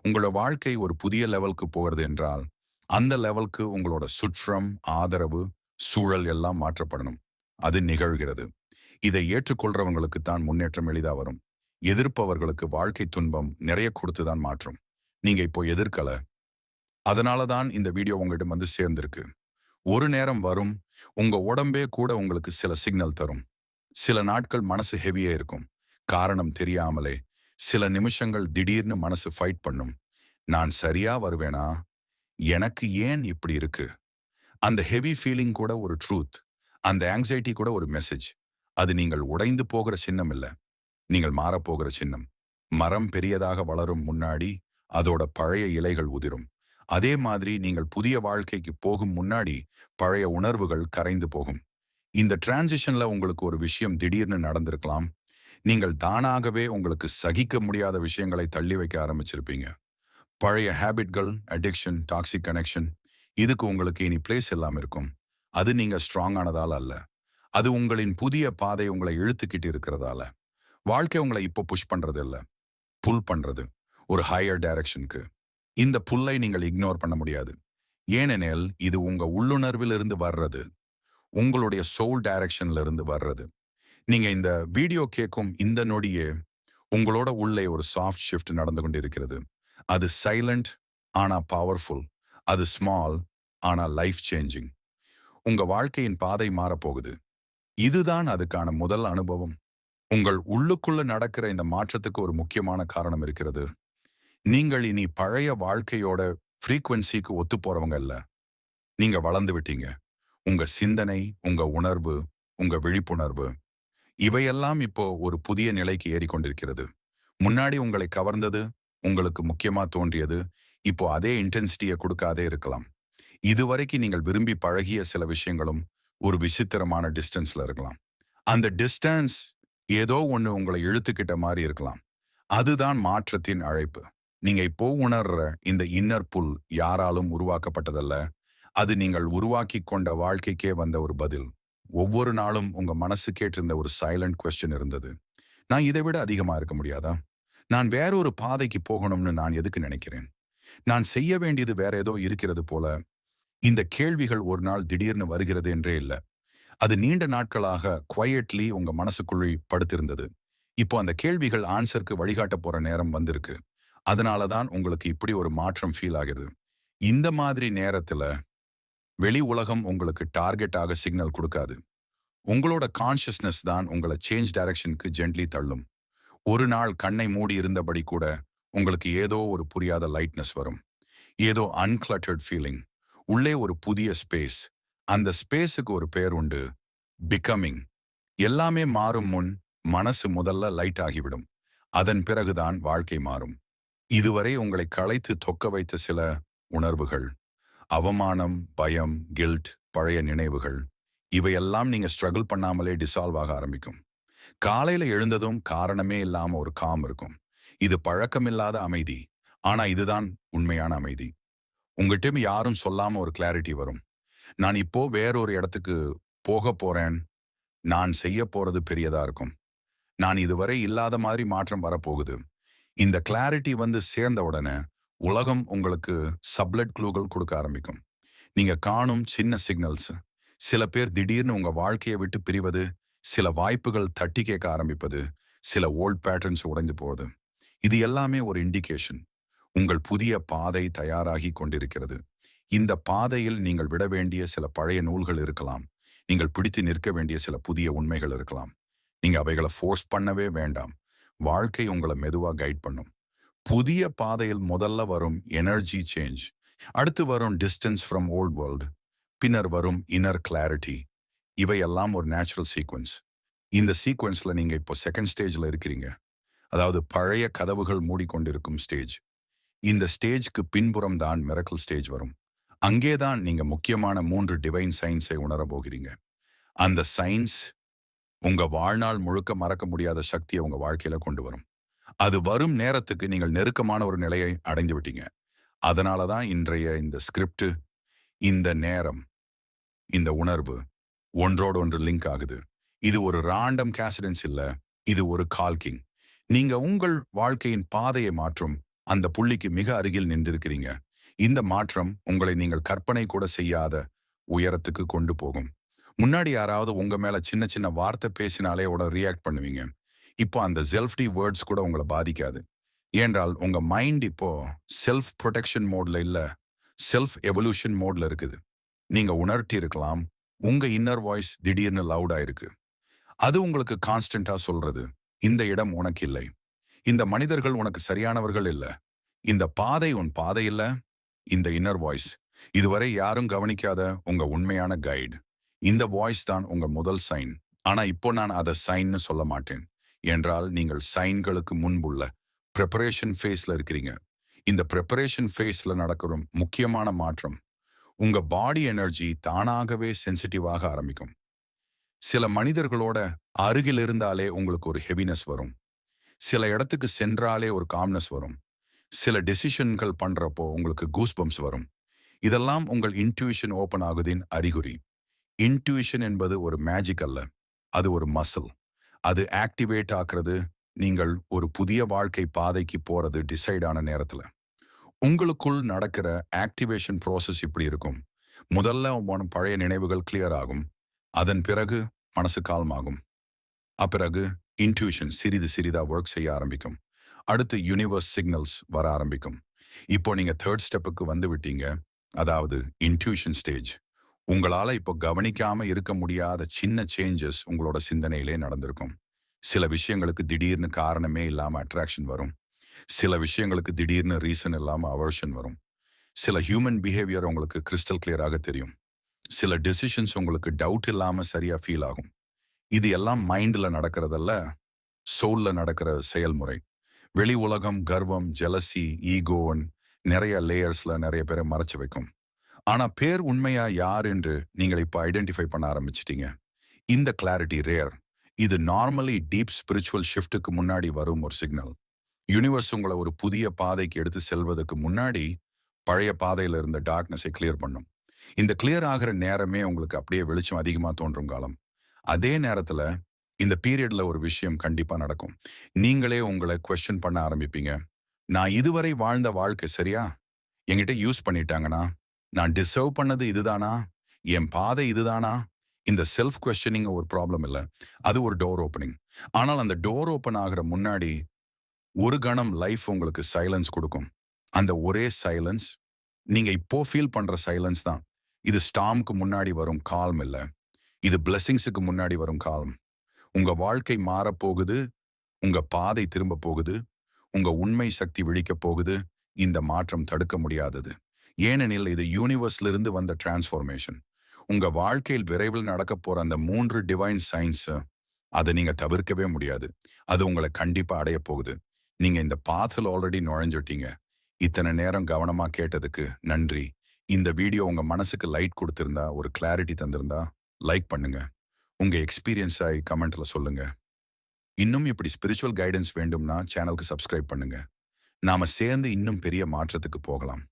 உங்களோட வாழ்க்கை ஒரு புதிய லெவலுக்கு போகிறது என்றால் அந்த லெவலுக்கு உங்களோட சுற்றம் ஆதரவு சூழல் எல்லாம் மாற்றப்படணும். அது நிகழ்கிறது. இதை ஏற்றுக்கொள்றவங்களுக்கு தான் முன்னேற்றம் எளிதா வரும். எதிர்ப்பவர்களுக்கு வாழ்க்கை துன்பம் நிறைய கொடுத்துதான் மாற்றும். நீங்க இப்போ எதிர்க்கல. அதனால தான் இந்த வீடியோ உங்ககிட்ட வந்து சேர்ந்திருக்கு. ஒரு நேரம் வரும் உங்க உடம்பே கூட உங்களுக்கு சில சிக்னல் தரும். சில நாட்கள் மனசு ஹெவியா இருக்கும். காரணம் தெரியாமலே சில நிமிஷங்கள் திடீர்னு மனசு ஃபைட் பண்ணும். நான் சரியா வருவேனா? எனக்கு ஏன் இப்படி இருக்கு? அந்த ஹெவி ஃபீலிங் கூட ஒரு ட்ரூத் அந்த ஆங்ஸைட்டி கூட ஒரு மெசேஜ் அது நீங்கள் உடைந்து போகிற சின்னம் இல்ல. நீங்கள் மாறப்போகிற சின்னம். மரம் பெரியதாக வளரும் முன்னாடி அதோட பழைய இலைகள் உதிரும். அதே மாதிரி நீங்கள் புதிய வாழ்க்கைக்கு போகும் முன்னாடி பழைய உணர்வுகள் கரைந்து போகும். இந்த டிரான்சிஷன்ல உங்களுக்கு ஒரு விஷயம் திடீர்னு நடந்திருக்கலாம். நீங்கள் தானாகவே உங்களுக்கு சகிக்க முடியாத விஷயங்களை தள்ளி வைக்க ஆரம்பிச்சிருப்பீங்க. பழைய ஹேபிட்கள் அடிக்ஷன் டாக்ஸிக் கனெக்ஷன் இதுக்கு உங்களுக்கு இனி பிளேஸ் எல்லாம் இருக்கும். அது நீங்க ஸ்ட்ராங் ஆனதால் அல்ல. அது உங்களின் புதிய பாதை உங்களை இழுத்துக்கிட்டு இருக்கிறதால. வாழ்க்கை உங்களை இப்போ புஷ் பண்றது இல்லை புல் பண்றது. ஒரு ஹையர் டைரக்ஷனுக்கு இந்த புல்லை நீங்கள் இக்னோர் பண்ண முடியாது. ஏனெனில் இது உங்க உள்ளுணர்விலிருந்து வர்றது. உங்களுடைய சோல் டைரக்ஷன்ல இருந்து வர்றது. நீங்க இந்த வீடியோ கேட்கும் இந்த நொடியே உங்களோட உள்ளே ஒரு சாஃப்ட் ஷிஃப்ட் நடந்து கொண்டிருக்கிறது. அது சைலண்ட் ஆனா பவர்ஃபுல் அது ஸ்மால் ஆனா லைஃப் சேஞ்சிங் உங்க வாழ்க்கையின் பாதை மாறப்போகுது. இதுதான் அதுக்கான முதல் அனுபவம். உங்கள் உள்ளுக்குள்ள நடக்கிற இந்த மாற்றத்துக்கு ஒரு முக்கியமான காரணம் இருக்கிறது. நீங்கள் இனி பழைய வாழ்க்கையோட ஃப்ரீக்வன்சிக்கு ஒத்து போறவங்க இல்ல. நீங்க வளர்ந்து விட்டீங்க. உங்க சிந்தனை உங்க உணர்வு உங்க விழிப்புணர்வு இவையெல்லாம் இப்போ ஒரு புதிய நிலைக்கு ஏறிக்கொண்டிருக்கிறது முன்னாடி உங்களை கவர்ந்தது உங்களுக்கு முக்கியமா தோன்றியது இப்போ அதே இன்டென்சிட்டியை கொடுக்காதே இருக்கலாம். இதுவரைக்கும் நீங்கள் விரும்பி பழகிய சில விஷயங்களும் ஒரு விசித்திரமான டிஸ்டன்ஸ்ல இருக்கலாம். அந்த டிஸ்டன்ஸ் ஏதோ ஒன்று உங்களை இழுத்துக்கிட்ட மாதிரி இருக்கலாம். அதுதான் மாற்றத்தின் அழைப்பு. நீங்க இப்போ உணர்ற இந்த இன்னர் புல் யாராலும் உருவாக்கப்பட்டதல்ல. அது நீங்கள் உருவாக்கி கொண்ட வாழ்க்கைக்கே வந்த ஒரு பதில். ஒவ்வொரு நாளும் உங்க மனசு கேட்டிருந்த ஒரு சைலண்ட் கொஸ்டின் இருந்தது. நான் இதை விட அதிகமா இருக்க முடியாதா? நான் வேற ஒரு பாதைக்கு போகணும்னு நான் எதுக்கு நினைக்கிறேன்? நான் செய்ய வேண்டியது வேற ஏதோ இருக்கிறது போல இந்த கேள்விகள் ஒரு நாள் திடீர்னு வருகிறது என்றே இல்லை. அது நீண்ட நாட்களாக குவையட்லி உங்க மனசுக்குள்ளே படுத்திருந்தது. இப்போ அந்த கேள்விகள் ஆன்சருக்கு வழிகாட்ட போற நேரம் வந்திருக்கு. அதனால தான் உங்களுக்கு இப்படி ஒரு மாற்றம் ஃபீல் ஆகிறது. இந்த மாதிரி நேரத்துல வெளி உலகம் உங்களுக்கு டார்கெட்டாக சிக்னல் கொடுக்காது. உங்களோட கான்ஷியஸ்னஸ் தான் உங்களை சேஞ்ச் டைரக்ஷனுக்கு ஜென்ட்லி தள்ளும். ஒரு நாள் கண்ணை மூடி இருந்தபடி கூட உங்களுக்கு ஏதோ ஒரு புரியாத லைட்னஸ் வரும். ஏதோ அன்கிளட்டர்ட் ஃபீலிங் உள்ளே ஒரு புதிய ஸ்பேஸ் அந்த ஸ்பேஸுக்கு ஒரு பேர் உண்டு பிகமிங் எல்லாமே மாறும் முன் மனசு முதல்ல லைட் ஆகிவிடும். அதன் பிறகுதான் வாழ்க்கை மாறும். இதுவரை உங்களை களைத்து தொக்க வைத்த சில உணர்வுகள். அவமானம் பயம் கில்ட் பழைய நினைவுகள். இவையெல்லாம் நீங்க ஸ்ட்ரகிள் பண்ணாமலே டிசால்வ் ஆக ஆரம்பிக்கும். காலையில எழுந்ததும் காரணமே இல்லாம ஒரு காம் இருக்கும். இது பழக்கமில்லாத அமைதி. ஆனா இதுதான் உண்மையான அமைதி. உங்ககிட்ட யாரும் சொல்லாம ஒரு கிளாரிட்டி வரும். நான் இப்போ வேறொரு இடத்துக்கு போக போறேன். நான் செய்ய போறது பெரியதா இருக்கும். நான் இதுவரை இல்லாத மாதிரி மாற்றம் வரப்போகுது. இந்த கிளாரிட்டி வந்து சேர்ந்த உடனே உலகம் உங்களுக்கு சப்லெட் குளூகள் கொடுக்க ஆரம்பிக்கும். நீங்க காணும் சின்ன சிக்னல்ஸ் சில பேர் திடீர்னு உங்க வாழ்க்கையை விட்டு பிரிவது சில வாய்ப்புகள் தட்டி கேட்க ஆரம்பிப்பது சில ஓல்ட் பேட்டர்ன்ஸ் உடைந்து போகுது இது எல்லாமே ஒரு இண்டிகேஷன் உங்கள் புதிய பாதை தயாராகி கொண்டிருக்கிறது. இந்த பாதையில் நீங்கள் விட வேண்டிய சில பழைய நூல்கள் இருக்கலாம். நீங்கள் பிடித்து நிற்க வேண்டிய சில புதிய உண்மைகள் இருக்கலாம். நீங்க அவைகளை ஃபோர்ஸ் பண்ணவே வேண்டாம். வாழ்க்கை உங்களை மெதுவா கைட் பண்ணும். புதிய பாதையில் முதல்ல வரும் எனர்ஜி சேஞ்ச் அடுத்து வரும் டிஸ்டன்ஸ் ஃப்ரம் ஓல்ட் வேர்ல்டு பின்னர் வரும் இன்னர் கிளாரிட்டி இவையெல்லாம் ஒரு நேச்சுரல் சீக்வன்ஸ் இந்த சீக்வன்ஸில் நீங்க இப்போ செகண்ட் ஸ்டேஜ்ல இருக்கிறீங்க. அதாவது பழைய கதவுகள் மூடிக்கொண்டிருக்கும் ஸ்டேஜ் இந்த ஸ்டேஜ்க்கு பின்புறம் தான் மிரக்கல் ஸ்டேஜ் வரும். அங்கேதான் நீங்க முக்கியமான மூன்று டிவைன் சயின்ஸை உணர போகிறீங்க. அந்த சயின்ஸ் உங்க வாழ்நாள் முழுக்க மறக்க முடியாத சக்தியை உங்க வாழ்க்கையில கொண்டு வரும். அது வரும் நேரத்துக்கு நீங்கள் நெருக்கமான ஒரு நிலையை அடைந்து விட்டீங்க. அதனால தான் இன்றைய இந்த ஸ்கிரிப்ட் இந்த நேரம் இந்த உணர்வு ஒன்றோடு ஒன்று லிங்க் ஆகுது. இது ஒரு ராண்டம் கேசிடன்ஸ் இல்ல இது ஒரு கால்கிங் நீங்க உங்கள் வாழ்க்கையின் பாதையை மாற்றும் அந்த புள்ளிக்கு மிக அருகில் நின்றிருக்கிறீங்க. இந்த மாற்றம் உங்களை நீங்கள் கற்பனை கூட செய்யாத உயரத்துக்கு கொண்டு போகும். முன்னாடி யாராவது உங்க மேல சின்ன சின்ன வார்த்தை பேசினாலே உடனே ரியாக்ட் பண்ணுவீங்க. இப்போ அந்த செல்ஃப்டி வேர்ட்ஸ் கூட உங்களை பாதிக்காது. ஏன்றால் உங்க மைண்ட் இப்போ செல்ஃப் ப்ரொடெக்ஷன் மோட்ல இல்ல செல்ஃப் எவல்யூஷன் மோட்ல இருக்குது. நீங்க உணர்த்தி இருக்கலாம் உங்க இன்னர் வாய்ஸ் திடீர்னு லவுடா இருக்கு அது உங்களுக்கு கான்ஸ்டன்டா சொல்றது இந்த இடம் உனக்கு இல்லை. இந்த மனிதர்கள் உனக்கு சரியானவர்கள் இல்ல. இந்த பாதை உன் பாதை இல்ல. இந்த இன்னர் வாய்ஸ் இதுவரை யாரும் கவனிக்காத உங்க உண்மையான கைடு இந்த வாய்ஸ் தான் உங்க முதல் சைன் ஆனா இப்போ நான் அதை சைன்னு சொல்ல மாட்டேன். என்றால் நீங்கள் சைன்களுக்கு முன்புள்ள ப்ரிப்பரேஷன் ஃபேஸ்ல இருக்கிறீங்க. இந்த ப்ரிப்பரேஷன் ஃபேஸ்ல நடக்கிற முக்கியமான மாற்றம். உங்க பாடி எனர்ஜி தானாகவே சென்சிட்டிவாக ஆரம்பிக்கும். சில மனிதர்களோட அருகில் இருந்தாலே உங்களுக்கு ஒரு ஹெவினஸ் வரும். சில இடத்துக்கு சென்றாலே ஒரு காம்னஸ் வரும். சில டெசிஷன்கள் பண்றப்போ உங்களுக்கு கூஸ்பம்ஸ் வரும். இதெல்லாம் உங்கள் இன்ட்யூஷன் ஓப்பன் ஆகுதின் அறிகுறி. இன்ட்யூஷன் என்பது ஒரு மேஜிக் அல்ல. அது ஒரு மசில் அது ஆக்டிவேட் ஆக்குறது நீங்கள் ஒரு புதிய வாழ்க்கை பாதைக்கு போறது டிசைட் ஆன நேரத்துல. உங்களுக்குள் நடக்கிற ஆக்டிவேஷன் ப்ராசஸ் இப்படி இருக்கும். முதல்ல உன் பழைய நினைவுகள் கிளியர் ஆகும். அதன் பிறகு மனசு கால்மாகும் அப்பிறகு இன்ட்யூஷன் சிறிது சிறிதா ஒர்க் செய்ய ஆரம்பிக்கும். அடுத்து யூனிவர்ஸ் சிக்னல்ஸ் வர ஆரம்பிக்கும். இப்போ நீங்க தேர்ட் ஸ்டெப்புக்கு வந்து விட்டீங்க. அதாவது இன்ட்யூஷன் ஸ்டேஜ் உங்களால இப்போ கவனிக்காம இருக்க முடியாத சின்ன சேஞ்சஸ் உங்களோட சிந்தனையிலே நடந்திருக்கும். சில விஷயங்களுக்கு திடீர்னு காரணமே இல்லாம அட்ராக்ஷன் வரும். சில விஷயங்களுக்கு திடீர்னு ரீசன் இல்லாம அவர்ஷன் வரும். சில ஹியூமன் பிஹேவியர் உங்களுக்கு கிறிஸ்டல் கிளியராக தெரியும். சில டெசிஷன்ஸ் உங்களுக்கு டவுட் இல்லாம சரியா ஃபீல் ஆகும். இது எல்லாம் மைண்ட்ல நடக்கிறதல்ல சோல்ல நடக்கிற செயல்முறை. வெளி உலகம் கர்வம் ஜெலசி ஈகோன் நிறைய லேயர்ஸ்ல நிறைய பேரை மறைச்சு வைக்கும். ஆனா பேர் உண்மையா யார் என்று நீங்கள் இப்போ ஐடென்டிஃபை பண்ண ஆரம்பிச்சிட்டீங்க. இந்த கிளாரிட்டி ரேர் இது நார்மலி டீப் ஸ்பிரிச்சுவல் ஷிஃப்ட்டுக்கு முன்னாடி வரும் ஒரு சிக்னல் யூனிவர்ஸ் உங்களை ஒரு புதிய பாதைக்கு எடுத்து செல்வதற்கு முன்னாடி பழைய பாதையில இருந்த டார்க்னஸை கிளியர் பண்ணும். இந்த கிளியர் ஆகிற நேரமே உங்களுக்கு அப்படியே வெளிச்சம் அதிகமா தோன்றும் காலம். அதே நேரத்துல இந்த பீரியட்ல ஒரு விஷயம் கண்டிப்பா நடக்கும். நீங்களே உங்களை கொஸ்டின் பண்ண ஆரம்பிப்பீங்க. நான் இதுவரை வாழ்ந்த வாழ்க்கை சரியா? என்கிட்ட யூஸ் பண்ணிட்டாங்கனா நான் டிசர்வ் பண்ணது இதுதானா? என் பாதை இதுதானா? இந்த செல்ஃப் கொஸ்டினிங் ஒரு ப்ராப்ளம் இல்லை. அது ஒரு டோர் ஓப்பனிங் ஆனால் அந்த டோர் ஓப்பன் ஆகிற முன்னாடி ஒரு கணம் லைஃப் உங்களுக்கு சைலன்ஸ் கொடுக்கும். அந்த ஒரே சைலன்ஸ் நீங்கள் இப்போ ஃபீல் பண்ற சைலன்ஸ் தான். இது ஸ்டாம்க்கு முன்னாடி வரும் கால்ம் இல்லை. இது பிளெஸிங்ஸுக்கு முன்னாடி வரும் காலம். உங்க வாழ்க்கை மாறப்போகுது உங்க பாதை திரும்ப போகுது உங்க உண்மை சக்தி விழிக்க போகுது இந்த மாற்றம் தடுக்க முடியாதது. ஏனெனில் இது யூனிவர்ஸ்ல இருந்து வந்த டிரான்ஸ்ஃபார்மேஷன் உங்க வாழ்க்கையில் விரைவில் நடக்க போற அந்த மூன்று டிவைன் சயின்ஸ் அதை நீங்க தவிர்க்கவே முடியாது. அது உங்களை கண்டிப்பா அடைய போகுது. நீங்க இந்த பாத்தில் ஆல்ரெடி நுழைஞ்சுட்டீங்க. இத்தனை நேரம் கவனமா கேட்டதுக்கு நன்றி. இந்த வீடியோ உங்க மனசுக்கு லைட் கொடுத்திருந்தா ஒரு கிளாரிட்டி தந்திருந்தா லைக் பண்ணுங்க. உங்கள் எக்ஸ்பீரியன்ஸாய் கமெண்ட்டில் சொல்லுங்க. இன்னும் இப்படி ஸ்பிரிச்சுவல் கைடன்ஸ் வேண்டும்னா சேனலுக்கு சப்ஸ்கிரைப் பண்ணுங்க. நாம சேர்ந்து இன்னும் பெரிய மாற்றத்துக்கு போகலாம்.